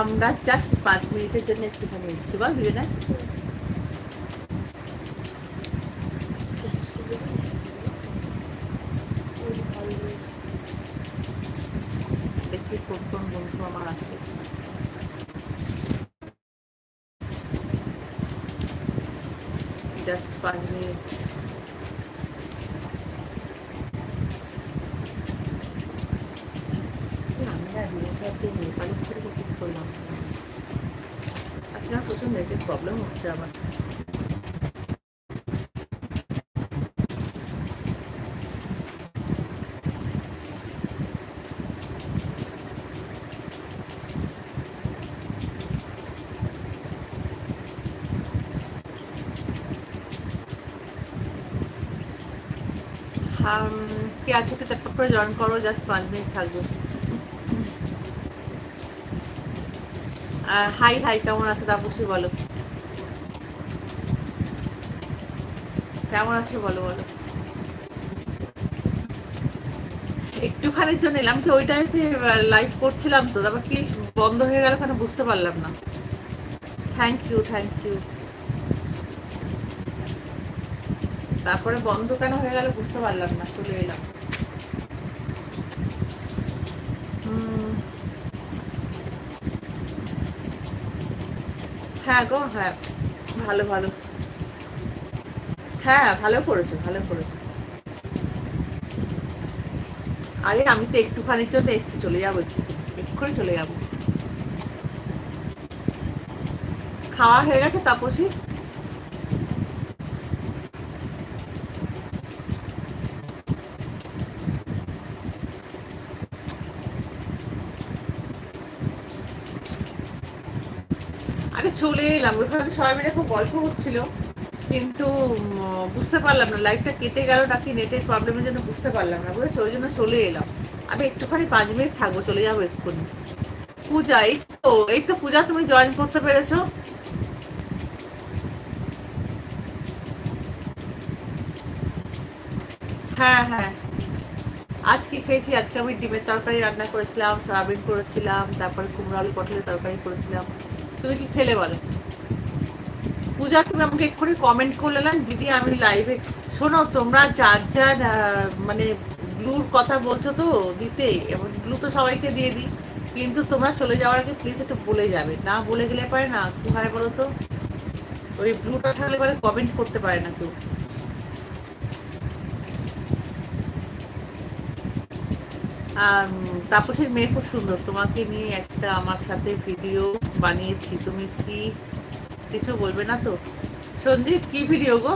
আমরা জাস্ট পাঁচ মিনিটের জন্য একটুখানি এসেছি বল দুজনে দেখি কোন কোন বন্ধু আমার আছে জাস্ট পাঁচ মিনিট আমি না রিলেটারকে নেপালি থেকে ঠিক করলাম আজকে না প্রচুর নেটের প্রবলেম হচ্ছে আমার। কে আছে একটু চটপট করে জয়েন করো জাস্ট পাঁচ মিনিট থাকবে। হাই হাই, কেমন আছো তাপসী বলো? কেমন আছো বলো বলো। একটুখানির জন্য এলাম তো ওই টাইমে লাইভ করছিলাম তো, তারপর কি বন্ধ হয়ে গেল কেন বুঝতে পারলাম না। থ্যাংক ইউ থ্যাংক ইউ তারপরে বন্ধ কেন হয়ে গেল বুঝতে পারলাম না, চলে এলাম। হ্যাঁ গো হ্যাঁ ভালো ভালো। হ্যাঁ ভালো করেছ ভালো করেছ। আরে, আমি তো একটুখানির জন্য এসছি, চলে যাব এক্ষুনি চলে যাব। খাওয়া হয়ে গেছে, তাপসী আরে চলে এলাম। ওখানে তো সবাই মিলে খুব গল্প হচ্ছিল, কিন্তু বুঝতে পারলাম না লাইফটা কেটে গেল নাকি নেটের প্রবলেমের জন্য বুঝতে পারলাম না, বুঝেছ? ওই জন্য চলে এলাম। আমি একটুখানি পাঁচ মিনিট থাকব, চলে যাব এক্ষুনি। পূজা, এই তো এই তো পূজা, তুমি জয়েন করতে পেরেছ? হ্যাঁ হ্যাঁ। আজকে খেয়েছি? আজকে আমি ডিমের তরকারি রান্না করেছিলাম, সয়াবিন করেছিলাম, তারপরে কুমড়ো আলু পটলের তরকারি করেছিলাম। তুমি কি খেলে বলো? পূজা তুমি আমাকে এক্ষুনি কমেন্ট করলে না? দিদি আমি লাইভে শোনো তোমরা যার যার মানে ব্লুর কথা বলছো তো দিতে এবং ব্লু তো সবাইকে দিয়ে দিই। কিন্তু তোমরা চলে যাওয়ার আগে প্লিজ একটু বলে যাবে। না বলে গেলে পারে না কি হয় বলো তো? ওই ব্লুটা থাকলে পরে কমেন্ট করতে পারে না কেউ। আম, তাপসের মেয়ে খুব সুন্দর। তোমাকে নিয়ে একটা আমার সাথে ভিডিও বানিয়েছি। তুমি কি কিছু বলবে না তো? সঞ্জীব, কি ভিডিও গো?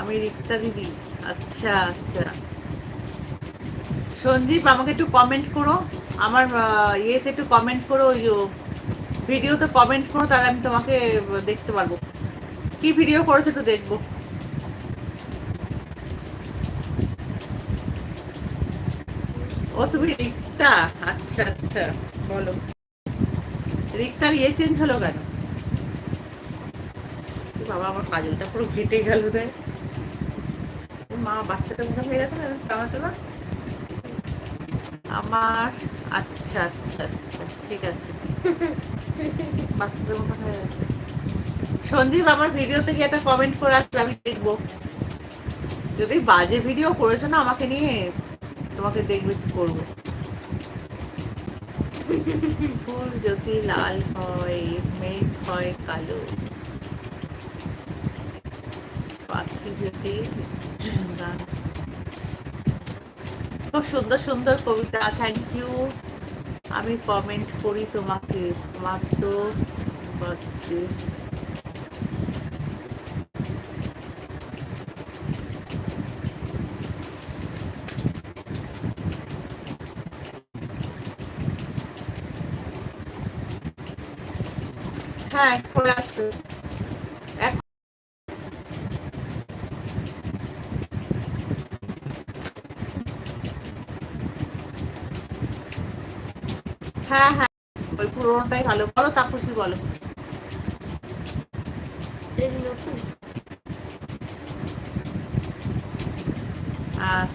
আমি রিক্তা দিদি। আচ্ছা আচ্ছা। সঞ্জীব, আমাকে একটু কমেন্ট করো। আমার ইয়েতে একটু কমেন্ট করো, ওই ভিডিওতে কমেন্ট করো, তাহলে আমি তোমাকে দেখতে পারব। কি ভিডিও করেছ একটু দেখব। ও রিক্তা আচ্ছা আচ্ছা বলো। রিক্তার ইয়ে চেঞ্জ হলো কেন? বাবা, আমার কাজলটা পুরো ঘেটে গেল রে। মা, বাচ্চাটা মনে হয়ে গেছে? টানাতে না আমার আচ্ছা আচ্ছা আচ্ছা ঠিক আছে। বাচ্চাটা মতো হয়ে গেছে? সঞ্জীব, আমার ভিডিওতে গিয়ে একটা কমেন্ট করে আসবে, আমি দেখব। যদি বাজে ভিডিও করেছ না, আমাকে নিয়ে তোমাকে দেখবে কি করব? ফুল যদি লাল হয়, মেঘ হয়, কালো। পাখি যদি খুব সুন্দর সুন্দর কবিতা। থ্যাংক ইউ আমি কমেন্ট করি তোমাকে। তোমার তো হ্যাঁ করে আসবে। হ্যাঁ হ্যাঁ। ওই পুরোনোটাই ভালো। বলো তাপসী বলো।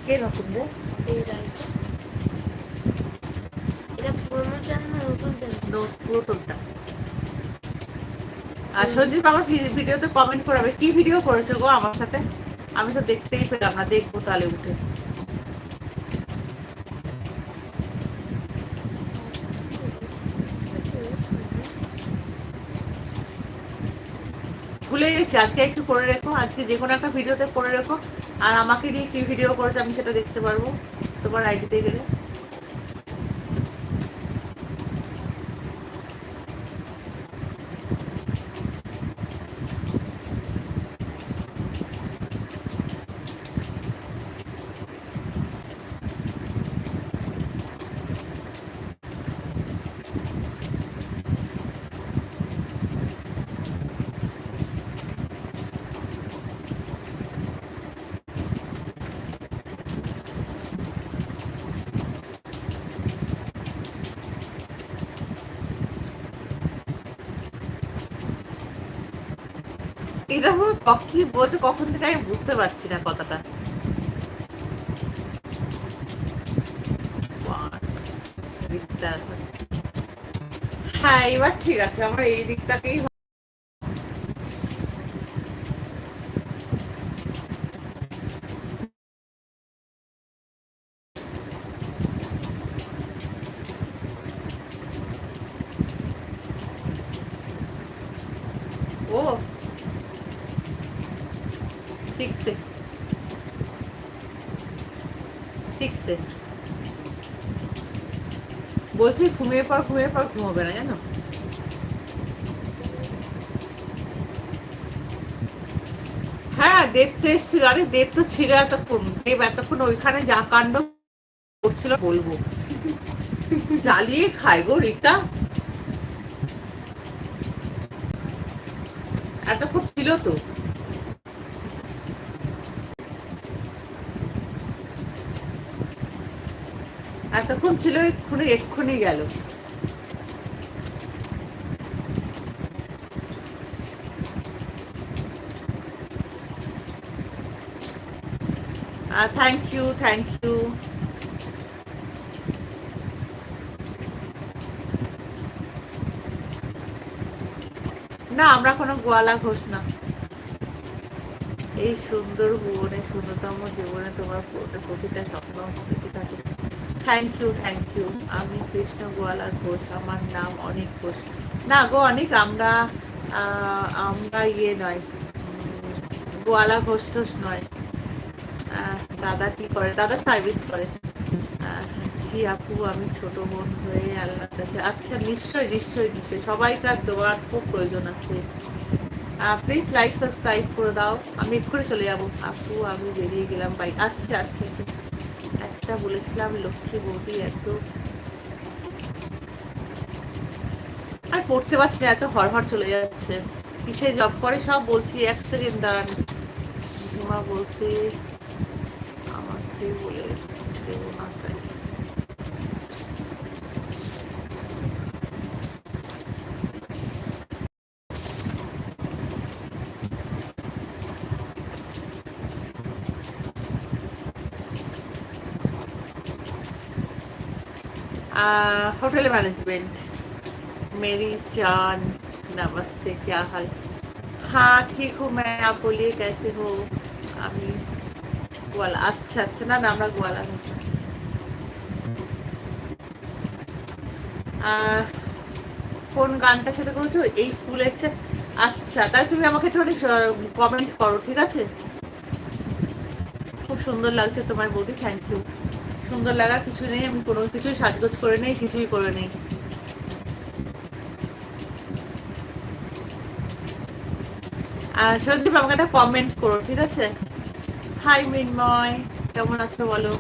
কে নতুন রে? এটা পুরোনো চ্যানেল না নতুন চ্যানেল নো- সঞ্জীব আমার ভিডিওতে কমেন্ট করাবে কি ভিডিও করেছ গো আমার সাথে? আমি তো দেখতেই পেলাম না, দেখব তাহলে উঠে। ভুলে গেছি, আজকে একটু করে রেখো, আজকে যে কোনো একটা ভিডিওতে করে রেখো। আর আমাকে নিয়ে কি ভিডিও করেছে আমি সেটা দেখতে পারব। তোমার আইডিতে গেলে। এটা কি বলছে, কখন থেকে আমি বুঝতে পারছি না কথাটা। হ্যাঁ এবার ঠিক আছে, আমার এই দিকটাকেই ও সিক্সে সিক্সে বলছি ঘুমিয়ে পর ঘুমিয়ে পর ঘুমোবে না, জানো? হ্যাঁ দেব তো এসেছিল। আরে, দেব তো ছিল এতক্ষণ। দেব এতক্ষণ ওইখানে যা কাণ্ড করছিল, বলব। জ্বালিয়ে খাই গো, রিতা। এতক্ষণ ছিল তো। এতক্ষণ ছিল এক্ষুনি এক্ষুনি গেল। থ্যাংক ইউ থ্যাংক ইউ না, আমরা কোনো গোয়ালা ঘোষ না। এই সুন্দর ভুবনে, সুন্দরতম জীবনে তোমার প্রতি- প্রতিটা স্বপ্ন বেঁচে থাকে থ্যাংক ইউ থ্যাংক ইউ আমি কৃষ্ণ গোয়ালা ঘোষ, আমার নাম অনিক ঘোষ। না গো, অনেক, আমরা আমরা ইয়ে নয়। গোয়ালা ঘোষ টোষ নয়। দাদা কি করে? দাদা সার্ভিস করে। জি আপু, আমি ছোট বোন হয়ে আল্লাহর কাছে আচ্ছা নিশ্চয়ই নিশ্চয়ই নিশ্চয়ই। সবাইকার দোয়ার খুব প্রয়োজন আছে। প্লিজ লাইক সাবস্ক্রাইব করে দাও। আমি এক্ষুনি চলে যাব। আপু, আমি বেরিয়ে গেলাম। বাই আচ্ছা আচ্ছা আচ্ছা। একটা বলেছিলাম, লক্ষ্মী বৌদি এত আর পড়তে পারছি না, এত হরহর চলে যাচ্ছে। কিসে জব করে সব বলছি, এক সেকেন্ড দাঁড়ান। ঝিমা বলতে, আমাকে বলে দেবো না তাই। होटल मैनेजमेंट मेरी जान नमस्ते क्या हाल हाँ ठीक हूँ मैं आप बोलिए कैसे हो আমি গোয়ালা আচ্ছা আচ্ছা না না আমরা গোয়ালা ভাষা আহ, কোন গানটার সাথে করেছো এই ফুলের চা- আচ্ছা তাই তুমি আমাকে একটু কমেন্ট করো ঠিক আছে খুব সুন্দর লাগছে তোমার বৌদি থ্যাংক ইউ সুন্দর লাগা, কিছু নেই, আমি কোনো কিছুই সাজগোজ করে নেই, কিছুই করে নেই। সন্দীপ আমাকে একটা কমেন্ট করো, ঠিক আছে? হাই মিনময়, কেমন আছো বলো?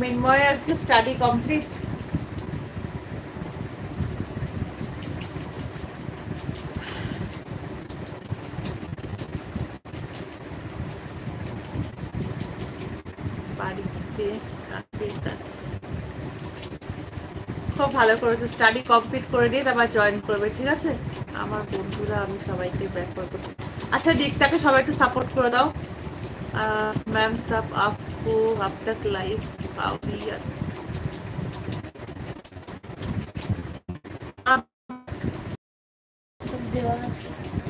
মৃন্ময়, আজকে স্টাডি কমপ্লিট ভালো করেছে স্টাডি কমপ্লিট করে নিয়ে তারপর জয়েন করবে, ঠিক আছে? আমার বন্ধুরা, আমি সবাইকে ব্যাক করব। আচ্ছা দিকটাকে সবাই একটু সাপোর্ট করে দাও। ম্যাম सब আপু अब লাইফ পাবি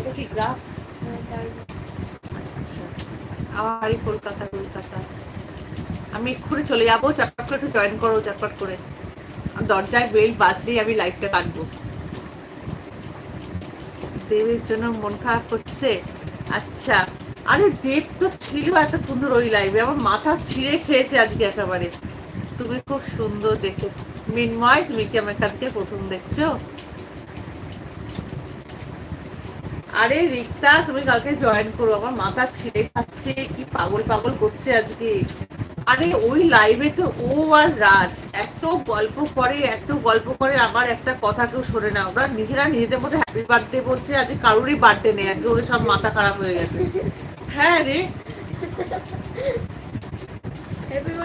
देखिए আচ্ছা কলকাতা কলকাতা। আমি এক্ষুনি চলে যাব চটপট করে একটু জয়েন করো চটপট করে দরজায় বেল বাজলেই আমি লাইফটা কাটবো। দেবের জন্য মন খারাপ করছে? আচ্ছা। আরে দেব তো ছিল এত সুন্দর ওই লাইভে আমার মাথা ছিঁড়ে খেয়েছে আজকে একেবারে। তুমি খুব সুন্দর দেখে মিনময় তুমি কি আমার কাছকে প্রথম দেখছ? আরে রিক্তা, তুমি কালকে জয়েন করো। আমার মাথা ছিঁড়ে খাচ্ছে। কি পাগল পাগল করছে আজকে? আরে ওই লাইভে তো ও আর রাজ এত গল্প করে এত গল্প করে আমার একটা কথা কেউ শোনে না। ওরা নিজেরা নিজেদের মধ্যে হ্যাপি বার্থডে বলছে আজকে কারোরই বার্থডে নেই আজকে ওদের সব মাথা খারাপ হয়ে গেছে। হ্যাঁ রে।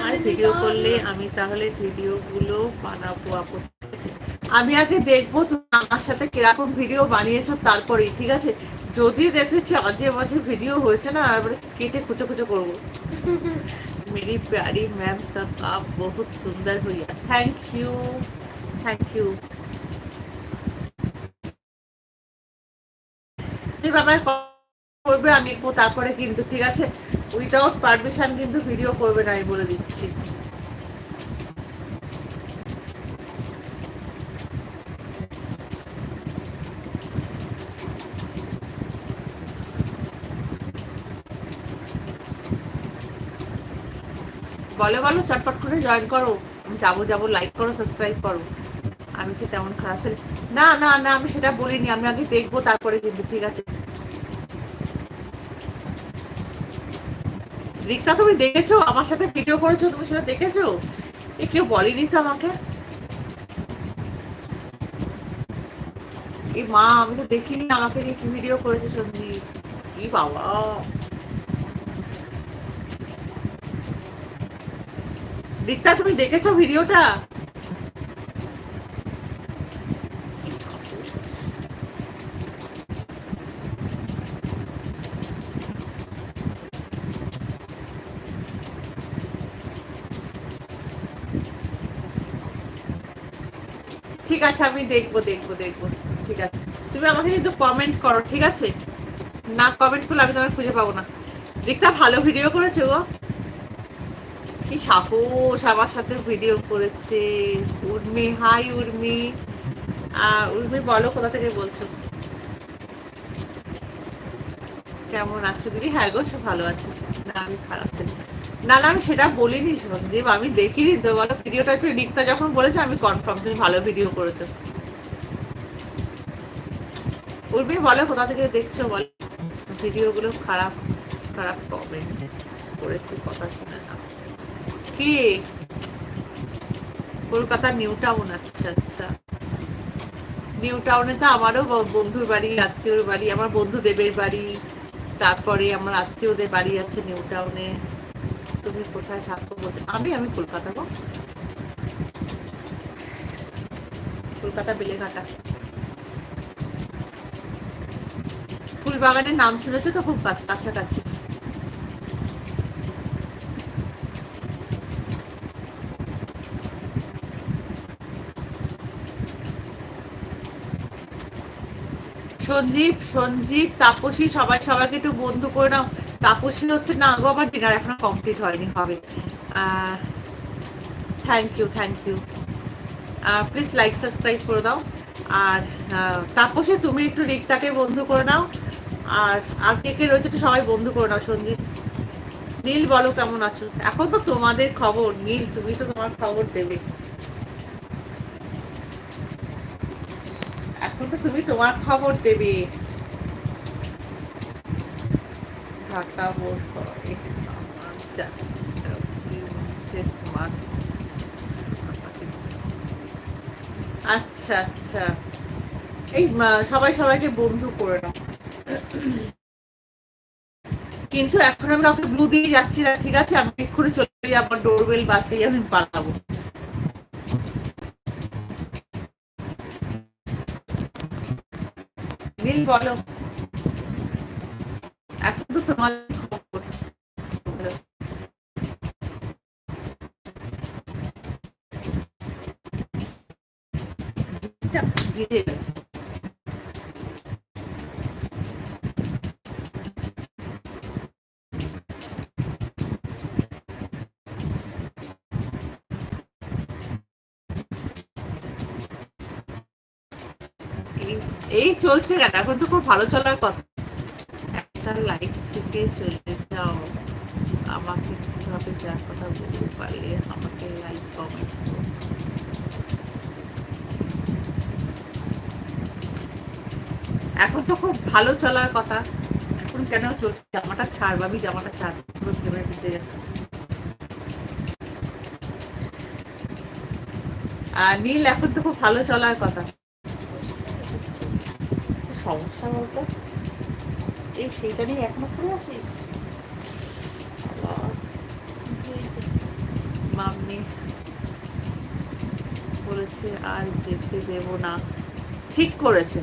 আর ভিডিও করলে আমি তাহলে ভিডিওগুলো বানাবো আপন আমি আগে দেখব তুমি আমার সাথে কীরকম ভিডিও বানিয়েছো তারপরেই ঠিক আছে? যদি দেখেছি আজে বাজে ভিডিও হয়েছে না এবারে কেটে কুচো কুচো করব। मेरी प्यारी मैम सब आप बहुत सुंदर हुई थैंक यू थैंक यू বাবা করবে আমি একটু তারপরে কিন্তু ঠিক আছে উইদাউট পারমিশন কিন্তু ভিডিও করবে না আমি বলে দিচ্ছি বলো বলো, চটপট করে জয়েন করো। আমি যাব যাব লাইক করো সাবস্ক্রাইব করো। আমি কি তেমন খারাপ ছিল না না না, আমি সেটা বলিনি, আমি আগে দেখব, তারপরে কিন্তু, ঠিক আছে। রিক্তা, তুমি দেখেছ? আমার সাথে ভিডিও করেছ, তুমি সেটা দেখেছ? এ, কেউ বলেনি তো আমাকে? এই মা, আমি তো দেখিনি আমাকে নিয়ে কি ভিডিও করেছে সন্দীপ। ই বাবা। রিক্তা, তুমি দেখেছ ভিডিওটা? ঠিক আছে, আমি দেখব দেখব দেখব। ঠিক আছে। তুমি আমাকে কিন্তু কমেন্ট করো, ঠিক আছে? না কমেন্ট করলে আমি তোমাকে খুঁজে পাবো না। রিক্তা, ভালো ভিডিও করেছ গো। কি সাহস আমার সাথে ভিডিও করেছে? উর্মি হাই উর্মি। উর্মি, বলো কোথা থেকে বলছো? কেমন আছো দিদি? হ্যাঁ গো, সব ভালো আছে। না, আমি খারাপ ছিলাম। না না, আমি সেটা বলিনি সন্দীপ আমি দেখিনি তো, বলো। ভিডিওটা তুই রিক্তা যখন বলেছে, আমি কনফার্ম তুমি ভালো ভিডিও করেছ। উর্মি, বলো কোথা থেকে দেখছ? বলো। ভিডিওগুলো খারাপ খারাপ কমেন্ট করেছি, কথা শুনে। না কি? কলকাতা নিউ টাউন আচ্ছা আচ্ছা। নিউ টাউনে তো আমারও বন্ধুর বাড়ি, আত্মীয়র বাড়ি, আমার বন্ধু দেবের বাড়ি, তারপরে আমার আত্মীয়দের বাড়ি আছে নিউ টাউনে তুমি কোথায় থাকো বলছো? আমি আমি কলকাতা গো। কলকাতা বেলেঘাটা। ফুলবাগানের নাম শুনেছো তো? খুব কাছ- কাছাকাছি। সঞ্জীব সঞ্জীব, তাপসী, সবাই, সবাইকে একটু বন্ধু করে নাও। তাপসী হচ্ছে, না গো, আমার ডিনার এখনও কমপ্লিট হয়নি, হবে। Thank you thank you please like subscribe করে দাও। আর তাপসী, তুমি একটু রিক্তাকে বন্ধু করে নাও। আর আর কে কে রয়েছে সবাই বন্ধু করে নাও, সঞ্জীব। নীল, বলো কেমন আছো? এখন তো তোমাদের খবর, নীল, তুমি তো তোমার খবর দেবে। এখন তো তুমি তোমার খবর দেবে। ঢাকা বোর্ড আচ্ছা আচ্ছা। এই সবাই সবাইকে বন্ধু করে নাও। কিন্তু এখন আমি কাউকে ব্লু দিয়ে যাচ্ছি না, ঠিক আছে? আমি এক্ষুনি চলে আমার ডোরবেল বাজলেই আমি পালাবো। বলো। এখন তো তোমার খবর। ভিজে গেছে। এই- চলছে কেন? এখন তো খুব ভালো চলার কথা। একটা লাইফ থেকে চলে যাও। আমাকে কীভাবে যার কথা বলতে পারলে আমাকে লাইক কমেন্ট এখন তো খুব ভালো চলার কথা। এখন কেন চলছে? জামাটা ছাড় ভাবি, জামাটা ছাড়। পুরো ঘেমে গেছে আর নীল, এখন তো খুব ভালো চলার কথা। সমস্যা বলতো? এই সেইটা নিয়ে এখনও করে আছিস? মাম্মি বলেছে, আর যেতে দেব না। ঠিক করেছে।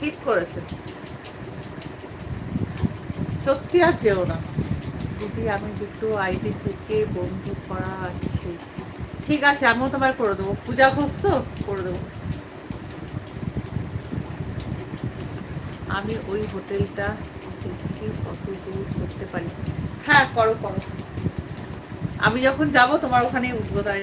ঠিক করেছে। সত্যি আর যেও না। দিদি, আমি দুটো আইডি থেকে বন্ধু করা আছে। ঠিক আছে, আমিও তোমায় করে দেবো। পূজা ঘোষ তো করে দেবো। আমি ওই হোটেলটা দেখে কত দূর করতে পারি। হ্যাঁ করো করো। আমি যখন যাব তোমার ওখানে উঠবো তাই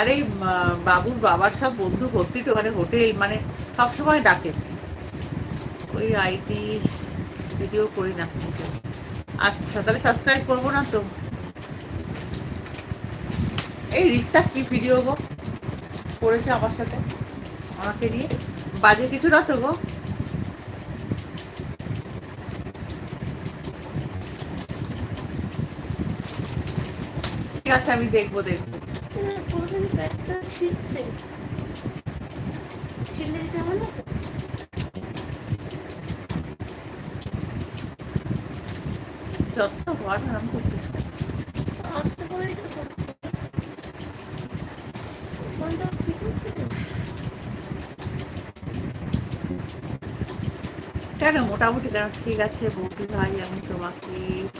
আরে বাবুর বাবার সব বন্ধু ভর্তি তো মানে হোটেল মানে সবসময় ডাকে। ওই আইটি ভিডিও করি না। আচ্ছা তাহলে সাবস্ক্রাইব করব না তো? এই রিক্তা কি ভিডিও গো? করেছে আমার সাথে? আমাকে নিয়ে? বাজে কিছু না তো গো? ঠিক আছে, আমি দেখব দেখব। ব্যাগটা ছিঁড়ছে ছিঁড়লে যাবে না? যত ঘর আরাম করছিস আসতে তো? কেন মোটামুটি কেন ঠিক আছে, বৌদি ভাই, আমি তোমাকে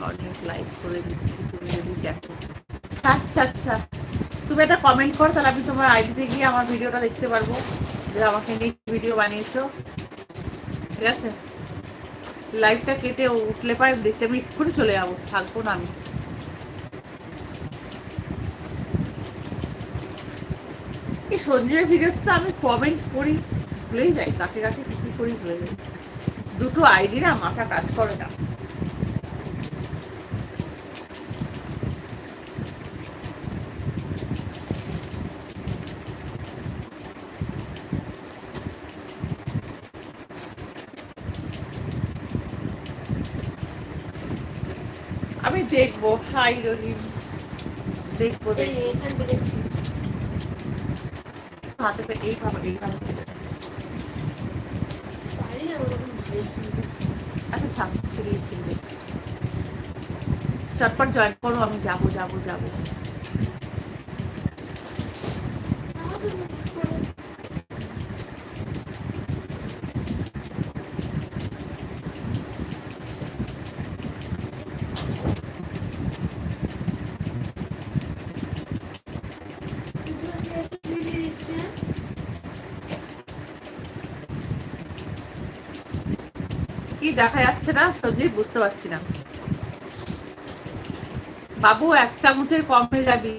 অনেক লাইক করে দিচ্ছি, তুমি যদি দেখো আচ্ছা আচ্ছা তুমি একটা কমেন্ট করো, তাহলে আমি তোমার আইডিতে গিয়ে আমার ভিডিওটা দেখতে পারব যে আমাকে নিয়ে ভিডিও বানিয়েছো। ঠিক আছে? লাইভটা কেটে উঠলে পারে, দেখছি আমি এক্ষুনি চলে যাব, থাকব না আমি। এই সঞ্জয়ের ভিডিওতে তো আমি কমেন্ট করি, ভুলেই যাই, কাকে কাকে কি করি ভুলে যাই। দুটো আইডি না, মাথা কাজ করে না আমি দেখব হাই রহিম দেখব এই দেখব এখান থেকে ছিঁড়ছে হাতে করে এইভাবে এইভাবে কেটে দে। পারি না ওরকম ভাই আচ্ছা ছাপ ছিঁড়িয়ে ছিঁড়বে চটপট জয়েন করো আমি যাব যাব যাব আমাদের মুখ করে দুটো চেয়ারকে মিলিয়ে দিচ্ছে কি দেখা যাচ্ছে না সত্যি বুঝতে পারছি না। বাবু এক চামচের কম হয়ে যাবি।